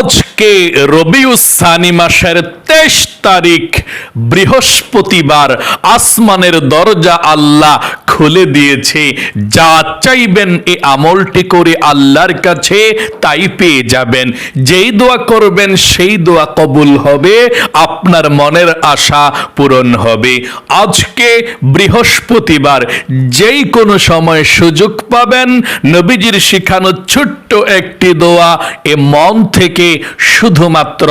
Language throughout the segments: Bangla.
আজকে রবিউসানি মাসের তেইশ তারিখ বৃহস্পতিবার আসমানের দরজা আল্লাহ খুলে দিয়েছে। যা চাইবেন এই আমলটি করে আল্লাহর কাছে, তাই পেয়ে যাবেন। যেই দোয়া করবেন, সেই দোয়া কবুল হবে, আপনার মনের আশা পূরণ হবে। আজকে বৃহস্পতিবার, যেই কোনো সময় সুযোগ পাবেন, নবীজির শিখানো ছোট্ট একটি দোয়া এ মন থেকে শুধুমাত্র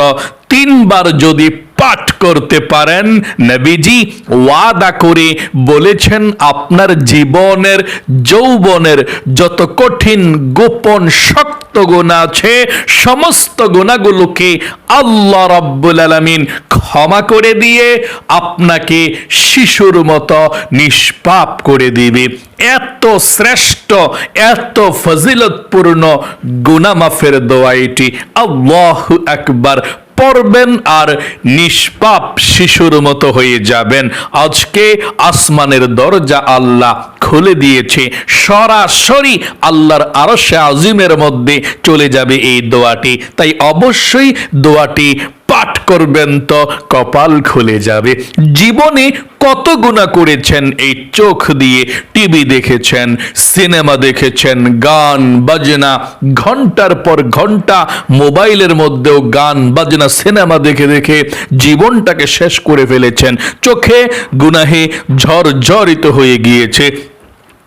তিনবার যদি পাঠ করতে পারেন। নবীজি ওয়াদা করে বলেছেন, আপনার জীবনের, যৌবনের যত কঠিন গোপন শক্ত গুণা আছে, সমস্ত গুণাগুলোকে আল্লাহ রাব্বুল আলামিন ক্ষমা করে দিয়ে আপনাকে শিশুর মতো নিষ্পাপ করে দিবে। এত শ্রেষ্ঠ, এত ফজিলতপূর্ণ গুনামাফের দোয়া এটি। আল্লাহ একবার পড়বেন আর নিষ্পাপ শিশুর মতো হয়ে যাবেন। আজকে আসমানের দরজা আল্লাহ খুলে দিয়েছে। সরাসরি আল্লাহর আরশে আজিমের মধ্যে চলে যাবে এই দোয়াটি। তাই অবশ্যই দোয়াটি পাঠ করবেন তো, কপাল খুলে যাবে। জীবনে কত গুণা করেছেন এই চোখ দিয়ে টিভি দেখেছেন, সিনেমা দেখেছেন, গান, বাজনা, ঘণ্টার পর ঘণ্টা মোবাইলের মধ্যেও গান, বাজনা, সিনেমা দেখে দেখে জীবনটাকে শেষ করে ফেলেছেন। চোখে গুনাহে ঝরঝরিত হয়ে গিয়েছে।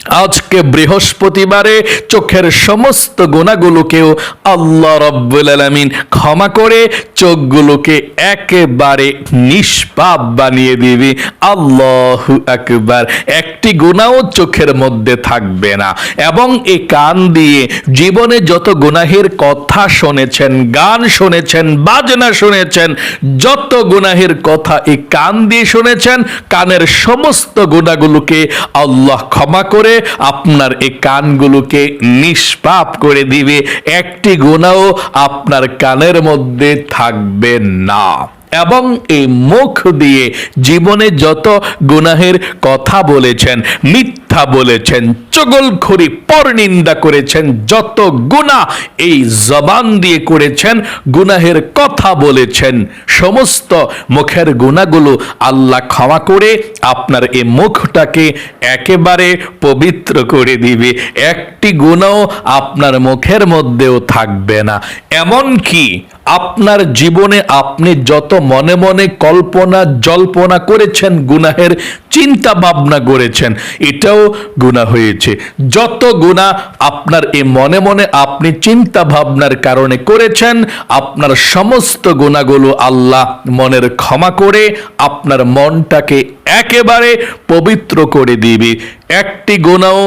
আজকে বৃহস্পতিবারে চোখের সমস্ত গুণাগুলোকেও আল্লাহ রব্বুল আলমিন ক্ষমা করে চোখগুলোকে একেবারে নিষ্পাপ বানিয়ে দিবি। আল্লাহ একবার একটি গুণাও চোখের মধ্যে থাকবে না। এবং এই কান দিয়ে জীবনে যত গুনাহের কথা শুনেছেন, গান শুনেছেন, বাজনা শুনেছেন, যত গুনাহের কথা এই কান দিয়ে শুনেছেন, কানের সমস্ত গুণাগুলোকে আল্লাহ ক্ষমা করে আপনার এই কানগুলোকে নিষ্পাপ করে দিবে। একটি গোনাও আপনার কানের মধ্যে থাকবে না। এবং এই মুখ দিয়ে জীবনে যত গুনাহের কথা বলেছেন, মিথ্যা বলেছেন, চগলখড়ি পরনিন্দা করেছেন, যত গুণা এই জবান দিয়ে করেছেন, গুনাহের কথা বলেছেন, সমস্ত মুখের গুণাগুলো আল্লাহ ক্ষমা করে আপনার এই মুখটাকে একেবারে পবিত্র করে দিবে। একটি গুণাও আপনার মুখের মধ্যেও থাকবে না। এমন কি আপনার জীবনে আপনি যত মনে মনে কল্পনা, জল্পনা করেছেন, গুনাহের চিন্তা ভাবনা করেছেন, এটাও গুণা হয়েছে। যত গুণা আপনার এই মনে মনে আপনি চিন্তা ভাবনার কারণে করেছেন, আপনার সমস্ত গুণাগুলো আল্লাহ মনের ক্ষমা করে আপনার মনটাকে একেবারে পবিত্র করে দিবে। একটি গুণাও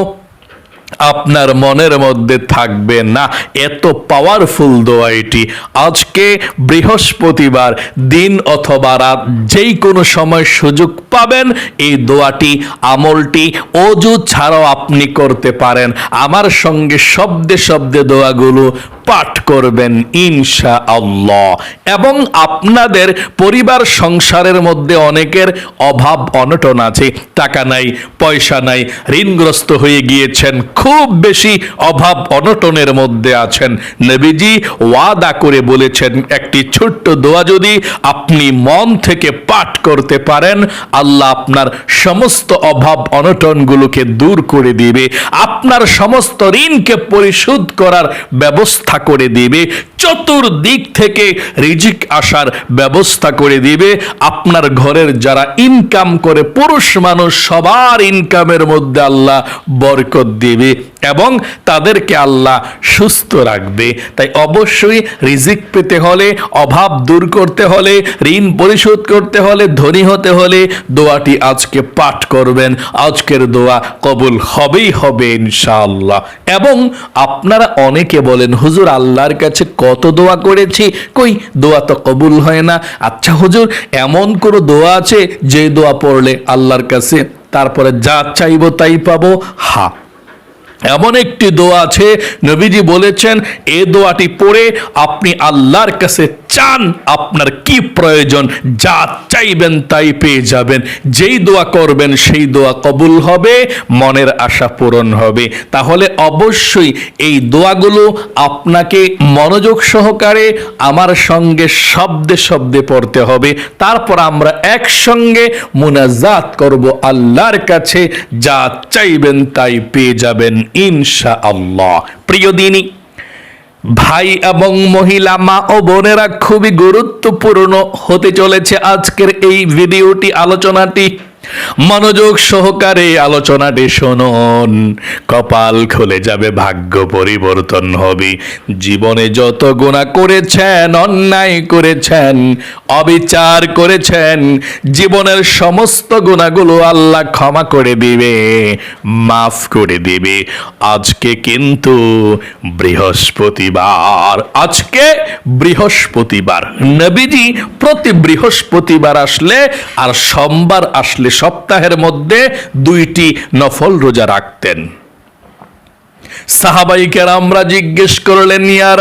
আপনার মনের মধ্যে থাকবে না। এত পাওয়ারফুল দোয়া এটি। আজকে বৃহস্পতিবার, দিন অথবা রাত যেই কোনো সময় সুযোগ পাবেন এই দোয়াটি, আমলটি অজু ছাড়াও আপনি করতে পারেন। আমার সঙ্গে শব্দে শব্দে দোয়াগুলো পাঠ করবেন ইনশা আল্লাহ এবং আপনাদের পরিবার সংসারের মধ্যে অনেকের অভাব, অনটন আছে। টাকা নাই, পয়সা নাই, ঋণগ্রস্ত হয়ে গিয়েছেন, খুব বেশি অভাব, অনটনের মধ্যে আছেন। নবীজি ওয়াদা করে বলেছেন, একটি ছোট্ট দোয়া যদি আপনি মন থেকে পাঠ করতে পারেন, আল্লাহ আপনার সমস্ত অভাব, অনটনগুলোকে দূর করে দিবে। আপনার সমস্ত ঋণকে পরিশোধ করার ব্যবস্থা করে দিবে, চতুর্দিক থেকে রিজিক আসার ব্যবস্থা করে দিবে। আপনার ঘরের যারা ইনকাম করে, পুরুষ মানুষ সবার ইনকামের মধ্যে আল্লাহ বরকত দিবে এবং তাদেরকে আল্লাহ সুস্থ রাখবে। তাই অবশ্যই রিজিক পেতে হলে, অভাব দূর করতে হলে, ঋণ পরিশোধ করতে হলে, ধনী হতে হলে দোয়াটি আজকে পাঠ করবেন। আজকের দোয়া কবুল হবেই হবে ইনশাআল্লাহ। এবং আপনারা অনেকে বলেন, হুজুর আল্লাহর কাছে কত দোয়া করেছি? কই, দোয়া তো কবুল হয় না। আচ্ছা হুজুর, এমন কোনো দোয়া আছে যে দোয়া পড়লে আল্লাহর কাছে তারপরে যা চাইব তাই পাবো? হা। এমন একটি দোয়া আছে, নবীজি বলেছেন, এ দোয়াটি পড়ে আপনি আল্লাহর কাছে চান, আপনার কি প্রয়োজন? যা চাইবেন তাই পেয়ে যাবেন। যেই দোয়া করবেন, সেই দোয়া কবুল হবে, মনের আশা পূরণ হবে। তাহলে অবশ্যই এই দোয়াগুলো আপনাকে মনোযোগ সহকারে আমার সঙ্গে শব্দে শব্দে পড়তে হবে। তারপর আমরা একসঙ্গে মুনাজাত করব আল্লাহর কাছে। যা চাইবেন তাই পেয়ে যাবেন ইনশা আল্লাহ প্রিয় দিনী ভাই এবং মহিলা মা ও বোনেরা খুবই গুরুত্বপূর্ণ হতে চলেছে আজকের এই ভিডিওটি আলোচনাটি। মনোযোগ সহকারে আলোচনাটি শুনুন। কপাল খুলে যাবে, ভাগ্য পরিবর্তন হবে। জীবনে যত গুণা করেছেন, অন্যায় করেছেন, অবিচার করেছেন, জীবনের সমস্ত গুণাগুলো আল্লাহ ক্ষমা করে দিবে, মাফ করে দিবে। আজকে কিন্তু বৃহস্পতিবার, আজকে বৃহস্পতিবার। নবীজি প্রতি বৃহস্পতিবার আসলে আর সোমবার আসলে সপ্তাহের মধ্যে দুইটি নফল রোজা রাখতেন। সাহাবাইকের আমরা জিজ্ঞেস করলেন, ইয়া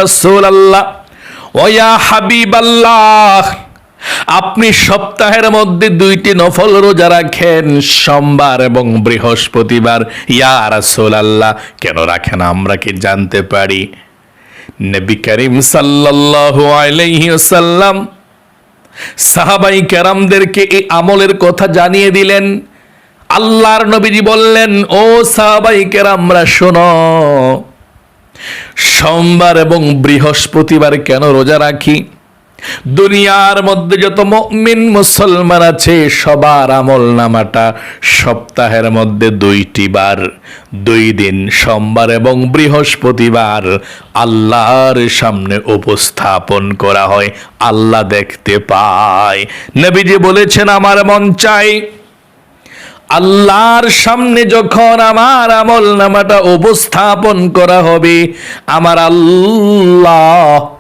আল্লাহ ওয়া হাবিব আল্লাহ আপনি সপ্তাহের মধ্যে দুইটি নফল রোজা রাখেন সোমবার এবং বৃহস্পতিবার। ইয়া রাসূল আল্লাহ কেন রাখেন আমরা কি জানতে পারি? নবী করিম সাল্লাল্লাহু আলাইহি ওয়াসাল্লাম সাহাবাই ক্যারামদেরকে এই আমলের কথা জানিয়ে দিলেন। আল্লাহর নবীজি বললেন, ও সাহাবাই ক্যারামরা শোনো, সোমবার এবং বৃহস্পতিবার কেন রোজা রাখি? দুনিয়ার মধ্যে যত মুমিন মুসলমান আছে, সবার আমল নামাটা সপ্তাহের মধ্যে দুইটি বার। দুই দিন, সোমবার এবং বৃহস্পতিবার আল্লাহর সামনে উপস্থাপন করা হয়, আল্লাহ দেখতে পায়। নবীজি বলেছেন, আমার মন চাই আল্লাহর সামনে যখন আমার আমল নামাটা উপস্থাপন করা হবে, আমার আল্লাহ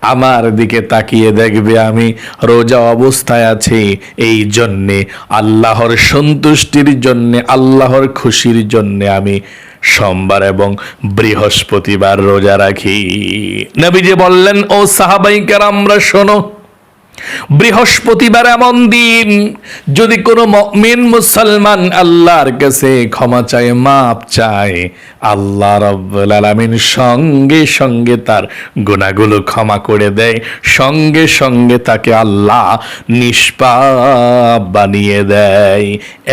আমার দিকে তাকিয়ে দেখবে আমি রোজা অবস্থায় আছি। এই জন্যে, আল্লাহর সন্তুষ্টির জন্যে, আল্লাহর খুশির জন্যে আমি সোমবার এবং বৃহস্পতিবার রোজা রাখি। নবীজি বললেন, ও সাহাবাইকার আমরা শোনো বৃহস্পতিবার এমন দিন, যদি কোনো মমিন মুসলমান আল্লাহর কাছে ক্ষমা চায় মাপ চায়, আল্লাহ রব্বুল আলামিন সঙ্গে সঙ্গে তার গুণাগুলো ক্ষমা করে দেয়, সঙ্গে সঙ্গে তাকে আল্লাহ নিষ্পাপ বানিয়ে দেয়।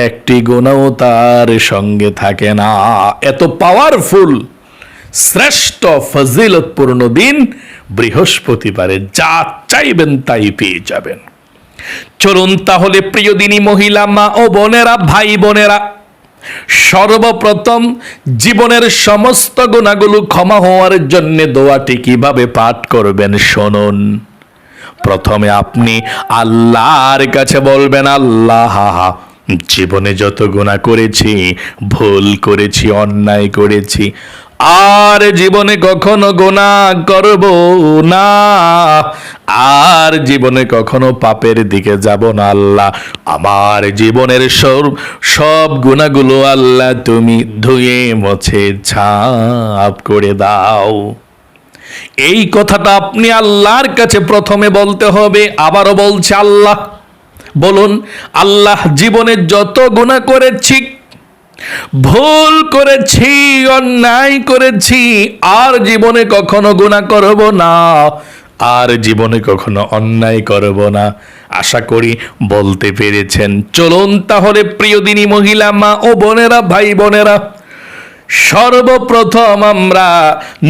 একটি গুণাও তার সঙ্গে থাকে না। এত পাওয়ারফুল শ্রেষ্ঠ, ফজিলতপূর্ণ দিন বৃহস্পতিবারে যা চাইবেন তাই পেয়ে যাবেন। চলুন তাহলে প্রিয় দিনী মহিলা, মা ও বোনেরা, ভাই বোনেরা, সর্বপ্রথম জীবনের সমস্ত গুণাগুলো ক্ষমা হওয়ার জন্য দোয়াটি কীভাবে পাঠ করবেন শুনুন। প্রথমে আপনি আল্লাহর কাছে বলবেন, আল্লাহ, জীবনে যত গুণা করেছি, ভুল করেছি, অন্যায় করেছি আর জীবনে কখনো গোনা করব না। আর জীবনে কখনো পাপের দিকে যাব না আল্লাহ। আমার জীবনের সব সব গুণাগুলো আল্লাহ তুমি ধুয়ে, মুছে, ছাপ করে দাও। এই কথাটা আপনি আল্লাহর কাছে প্রথমে বলতে হবে, আবারও বলছে আল্লাহ। বলুন, আল্লাহ জীবনে যত গুণা করেছি ভুল করেছি, অন্যায় করেছি, আর জীবনে কখনো গুণা করব না। আর জীবনে কখনো অন্যায় করব না। আশা করি বলতে পেরেছেন। চলুন তাহলে, প্রিয় দিনী মহিলা, মা ও বোনেরা, ভাই বোনেরা সর্বপ্রথম আমরা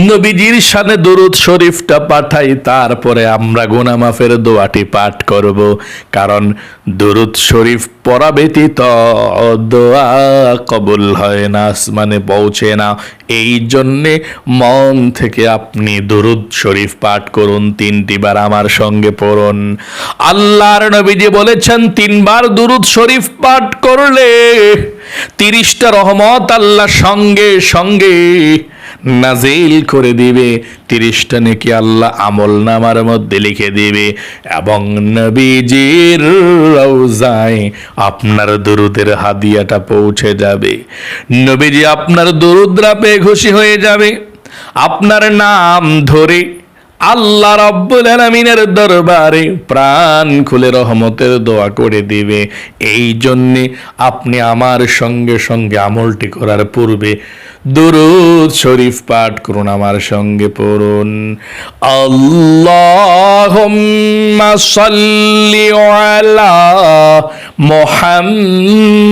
নবীজির সানে দরুদ শরীফটা পাঠাই, তারপরে আমরা গোনামাফের দোয়াটি পাঠ করব। কারণ দরুদ শরীফ পড়া ব্যতীত দোয়া কবুল হয় না, আসমানে পৌঁছে না। এই জন্যে মন থেকে আপনি দরুদ শরীফ পাঠ করুন, তিনটি বার আমার সঙ্গে পড়ুন। আল্লাহর নবীজি বলেছেন, তিনবার দুরুদ শরীফ পাঠ করলে তিরিশটা রহমত আল্লাহ সঙ্গে সঙ্গে নাজিল করে দিবে। তিরিশটা নাকি আল্লাহ আমল নামার মধ্যে লিখে দিবে। এবং নবীজির রওজায় আপনার দরুদের হাদিয়াটা পৌঁছে যাবে। নবীজি আপনার দরুদরা পেয়ে খুশি হয়ে যাবে। আপনার নাম ধরে আল্লাহ রব্বুল আলমিনের দরবারে প্রাণ খুলে রহমতের দোয়া করে দিবে। এই জন্যে আপনি আমার সঙ্গে সঙ্গে আমলটি করার পূর্বে দুরুদ শরীফ পাঠ করুন আমার সঙ্গে পড়ুন। আল্লাহম্মা সাল্লি আলা মুহাম্মাদিন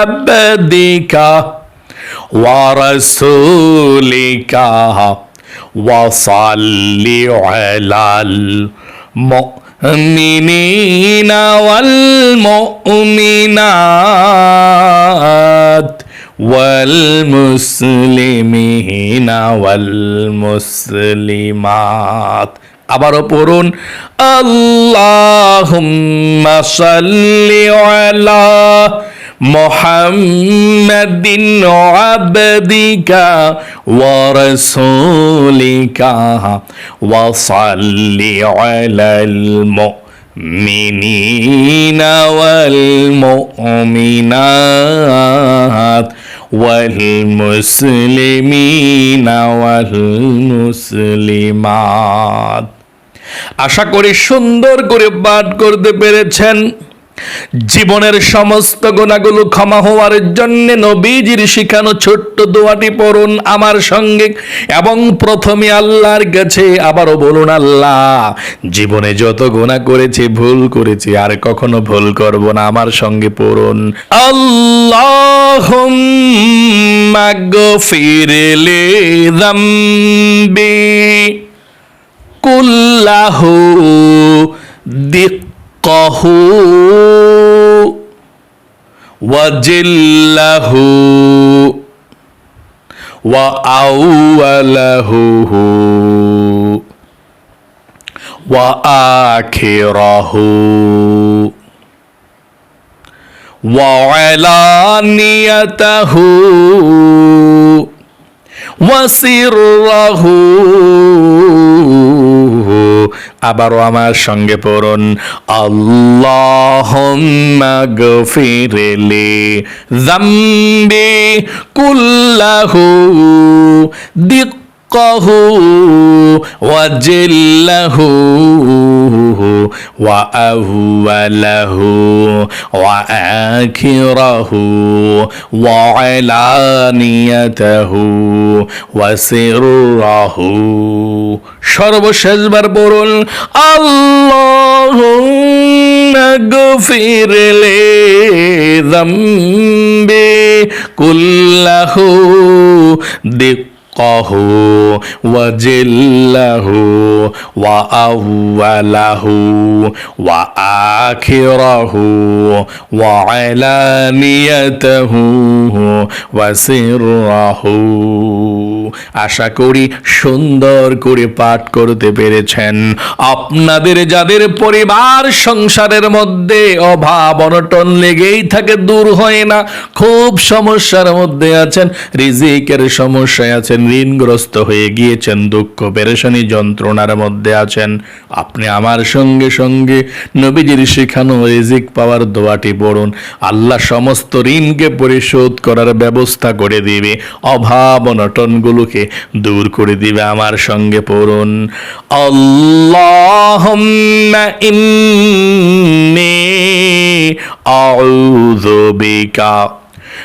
আবদিকা ওয়া রাসূলিকা। وصل على المؤمنين والمؤمنات والمسلمين والمسلمات আবারও পড়ুন আল্লাহুম্মা সাল্লি আলা محمد عبدك ورسولك وصل على المؤمنين والمؤمنات والمسلمين والمسلمات আশা করি সুন্দর করে পাঠ করতে পেরেছেন জীবনের সমস্ত গোনাগুলো ক্ষমা হওয়ার জন্য নবীজির শিখানো ছোট্ট দোয়াটি পড়ুন আমার সঙ্গে। এবং প্রথমে আল্লাহর কাছে আবারও বলুন, আল্লাহ, জীবনে যত গোনা করেছি, ভুল করেছি, আর কখনো ভুল করব না, আমার সঙ্গে পড়ুন। আল্লাহ মাগফিরলি কুল্লাহ কুল্লাহু رزقه وجله وأوله وآخره وعلانيته وسره আবারও আমার সঙ্গে পড়ুন। আল্লাহুম্মা গফিরলি যামবি কুল্লাহু দিক্কাহু وجله وأوله وآخره وعلانيته وسره সর্বশেষবার বলুন আল্লাহ গফির লে দম্বে কুল্লাহু দিক حقه وجله وأوله وآخره وعلانيته وسره আশা করি সুন্দর করে পাঠ করতে পেরেছেন আপনাদের যাদের পরিবার সংসারের মধ্যে অভাব অনটন লেগেই থাকে দূর হয় না খুব সমস্যার মধ্যে আছেন রিজিকের সমস্যায় আছেন ঋণগ্রস্ত হয়ে গিয়েছেন দুঃখ, পেরেশানি যন্ত্রণার মধ্যে আছেন। আপনি আমার সঙ্গে সঙ্গে নবীজির শেখানো রিজিক পাওয়ার দোয়াটি পড়ুন। আল্লাহ সমস্ত ঋণকে পরিশোধ করার ব্যবস্থা করে দিবে। অভাব অনটনগুলোকে দূর করে দিবে আমার সঙ্গে পড়ুন। আল্লাহুম্মা ইন্নী আউযু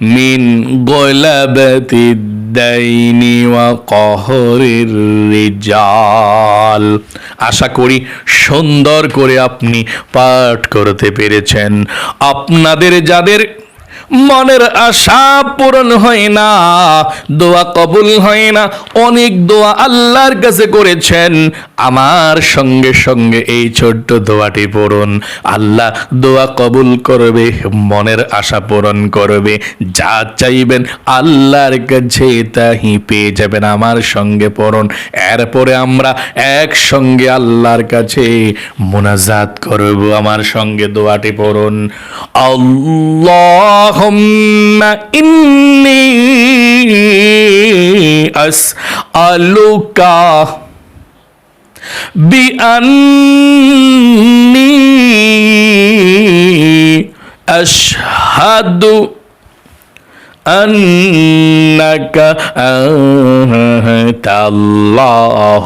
من غلبة الدين وقهر الرجال আশা করি সুন্দর করে আপনি পাঠ করতে পেরেছেন আপনাদের যাদের মনের আশা পূরণ হয় না, দোয়া কবুল হয় না। অনেক দোয়া আল্লাহর কাছে করেছেন, আমার সঙ্গে সঙ্গে এই ছোট্ট দোয়াটি পড়ুন। আল্লাহ দোয়া কবুল করবে, মনের আশা পূরণ করবে। যা চাইবেন আল্লাহর কাছে তাহি পেয়ে যাবেন, আমার সঙ্গে পড়ুন। এরপরে আমরা একসঙ্গে আল্লাহর কাছে মোনাজাত করব, আমার সঙ্গে দোয়াটি পড়ুন। اللهم إني أسألك بأني أشهد أنك أنت الله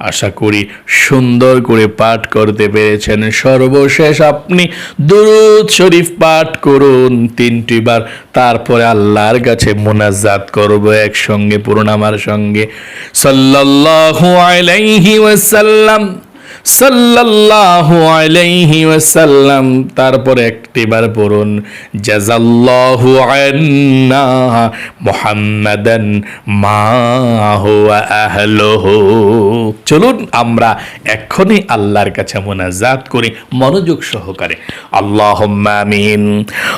আশা করি সুন্দর করে পাঠ করতে পেরেছেন। সর্বশেষ আপনি দুরুদ শরীফ পাঠ করুন তিনটি বার, তারপরে আল্লাহর কাছে মোনাজাত করব একসঙ্গে পুরোনামার সঙ্গে। সাল্লাল্লাহু আলাইহি ওয়াসাল্লাম সাল্লাল্লাহু আলাইহি ওয়াসাল্লাম, তারপরে একটিবার পড়ুন, জাযাল্লাহু আন্না মুহাম্মাদান মা হুয়া আহলুহু। চলুন আমরা এক্ষুনি আল্লাহর কাছে মোনাজাত করি, মনোযোগ সহকারে। আল্লাহুম্মা আমিন,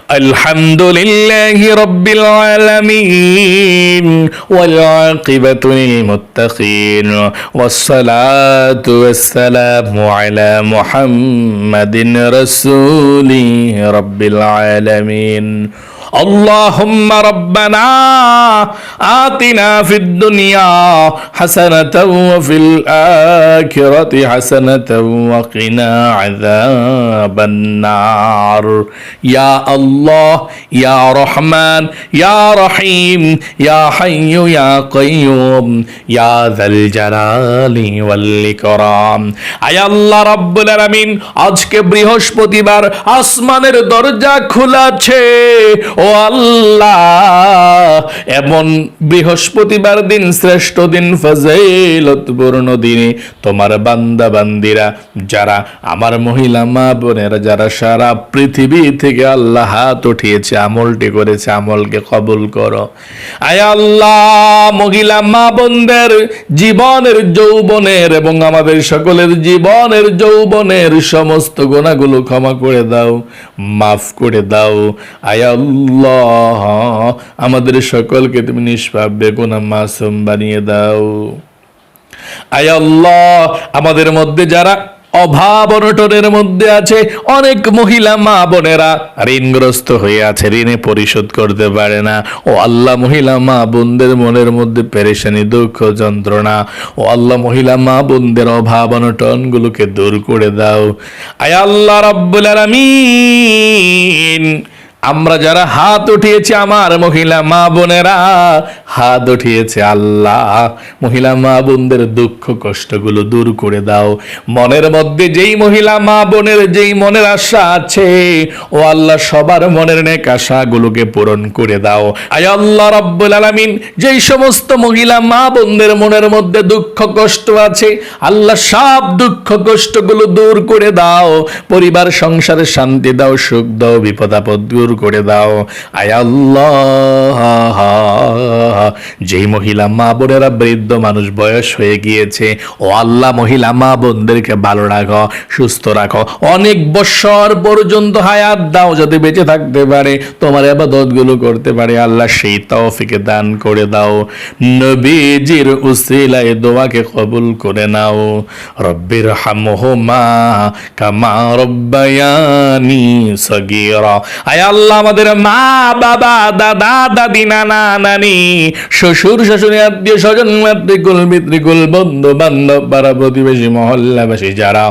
আলহামদুলিল্লাহি রাব্বিল আলামিন, ওয়াল আকিবাতু লিল মুত্তাকিন, ওয়াস সালাতু ওয়াস সালামু আলা মুহাম্মাদিন রাসূলি রাব্বিল আলামিন اللهم ربنا آتنا في الدنيا حسنة وفي الآخرة حسنة وقنا عذاب النار يا الله يا رحمن يا رحيم يا حي يا قيوم يا ذا الجلال والإكرام আয় আল্লাহ রব্বুল আলামিন আজকে বৃহস্পতিবার আসমানের দরজা খোলা আছে ও আল্লাহ, এমন বৃহস্পতিবার দিন, শ্রেষ্ঠ দিন, ফজিলতপূর্ণ দিনে তোমার বান্দা বান্দিরা যারা আমার মহিলা মা বোনেরা, যারা সারা পৃথিবী থেকে আল্লাহ হাত উঠিয়েছে, আমলটি করেছে, আমলকে কবুল করো। আয় আল্লাহ, মহিলা মা বোনদের, জীবনের যৌবনের এবং আমাদের সকলের জীবনের যৌবনের সমস্ত গোনাগুলো ক্ষমা করে দাও, মাফ করে দাও। আয় আল্লাহ আমাদের সকলকে তুমি নিষ্পাপ বেগুনা মাসুম বানিয়ে দাও। আয় আল্লাহ, আমাদের মধ্যে যারা অভাব অনটনের মধ্যে আছে, অনেক মহিলা মা বোনেরা ঋণগ্রস্ত হয়ে আছে, ঋণে পরিশোধ করতে পারে না। ও আল্লাহ, মহিলা মা বোনদের মনের মধ্যে পেরেশানি, দুঃখ, যন্ত্রণা, ও আল্লাহ, মহিলা মা বোনদের অভাব অনটনগুলোকে দূর করে দাও। আয় আল্লাহ, রব্বুল আলামিন আমরা যারা হাত উঠিয়েছি আমার মহিলা মা বোনেরা, হাত উঠিয়েছে আল্লাহ। মহিলা মা বোনদের দুঃখ কষ্টগুলো দূর করে দাও। মনের মধ্যে যেই মহিলা মা বোনের যেই মনের আশা আছে, ও আল্লাহ সবার মনের নেক আশাগুলোকে পূরণ করে দাও। আয় আল্লাহ রব্বুল আলামিন, যেই সমস্ত মহিলা মা বোনদের মনের মধ্যে দুঃখ কষ্ট আছে, আল্লাহ সব দুঃখ কষ্টগুলো দূর করে দাও। পরিবার, সংসারে, শান্তি দাও, সুখ দাও, বিপদ আপদ দূর করে দাও। আয় আল্লাহ যেই মহিলা মা বোনেরা বৃদ্ধ মানুষ বয়স হয়ে গিয়েছে, ও আল্লাহ মহিলা মা বোনদেরকে ভালো রাখো, সুস্থ রাখো। অনেক বছর পর্যন্ত হায়াত দাও যাতে বেঁচে থাকতে পারে, তোমার আবাদতগুলো করতে পারে। আল্লাহ সেই তৌফিকে দান করে দাও। নবীজির উসিলায় দোয়াকে কবুল করে নাও। রব্বির হামহুমা কামা রব্বায়ানি সগীরা। আয় আল্লাহ আমাদের মা, বাবা, দাদা, দাদি, নানা, নানি, শ্বশুর, শাশুড়ি, আত্মীয় স্বজন, মাতৃকুল মিত্রিকুল বন্ধু বান্ধব পাড়া প্রতিবেশী মহল্লাবাসী যারা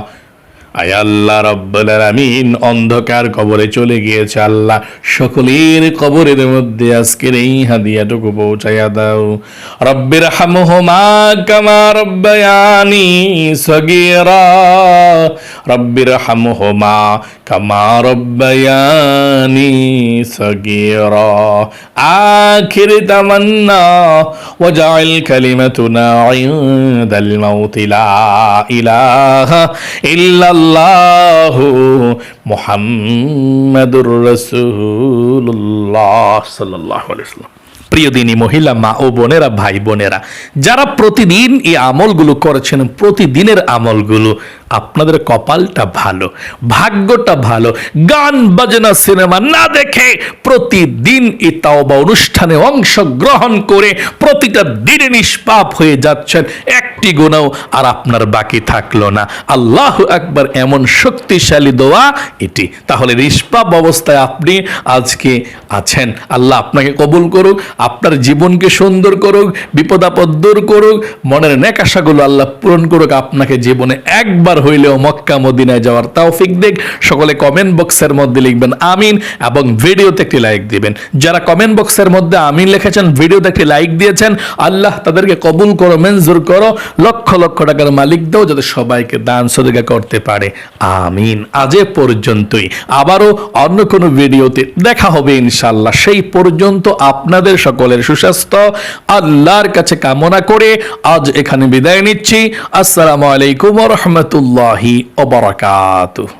আয় আল্লাহ রব্বুল আমিন অন্ধকার কবরে চলে গিয়েছে আল্লাহ। সকলের কবরের মধ্যে আজকের এই হাদিয়াটুকু পৌঁছাইয়া দাও। রব্বির হামহুমা কামা রব্বায়ানি সগীরা। রব্বির হামহুমা কামা রব্বায়ানি সগীরা। আখির তামান্না, ওয়াজআল কালিমাতুনা ইনদাল মাউতি লা ইলাহা ইল্লাল্লাহ। আল্লাহু মোহাম্মদুর রসুল্লাহ সাল্লাহ প্রিয় দিনী মহিলা, মা ও বোনেরা, ভাই বোনেরা, যারা প্রতিদিন এই আমলগুলো করেছেন, প্রতিদিনের আমলগুলো আপনাদের কপালটা ভালো, ভাগ্যটা ভালো, গান, বাজনা, সিনেমা না দেখে প্রতিদিন এই তাওবা অনুষ্ঠানে অংশগ্রহণ করে প্রতিটা দিনে নিষ্পাপ হয়ে যাচ্ছেন, একটি গুণাও আর আপনার বাকি থাকল না। আল্লাহ একবার এমন শক্তিশালী দোয়া এটি। তাহলে নিষ্পাপ অবস্থায় আপনি আজকে আছেন। আল্লাহ আপনাকে কবুল করুক, আপনার জীবনকে সুন্দর করুক, বিপদ আপদ দূর করুক, মনের নেকাশাগুলো আল্লাহ পূরণ করুক, আপনাকে জীবনে একবার হইলেও মক্কা মদিনায় যাওয়ার তৌফিক দেখ সকলে কমেন্ট বক্সের মধ্যে লিখবেন আমিন এবং ভিডিওতে একটি লাইক দিবেন। যারা কমেন্ট বক্সের মধ্যে আমিন লিখেছেন, ভিডিওতে একটি লাইক দিয়েছেন, আল্লাহ তাদেরকে কবুল করো, মঞ্জুর করো, লক্ষ লক্ষ টাকার মালিক দাও যাতে সবাইকে দান সদিকা করতে পারে। আমিন। আজ পর্যন্তই। আবারও অন্য কোনো ভিডিওতে দেখা হবে ইনশাল্লাহ সেই পর্যন্ত আপনাদের সকলের সুস্বাস্থ্য, আল্লাহর কাছে কামনা করে আজ এখানে বিদায় নিচ্ছি। আসসালামু আলাইকুম রহমতুল্লাহি। ওবরাকাতুহ।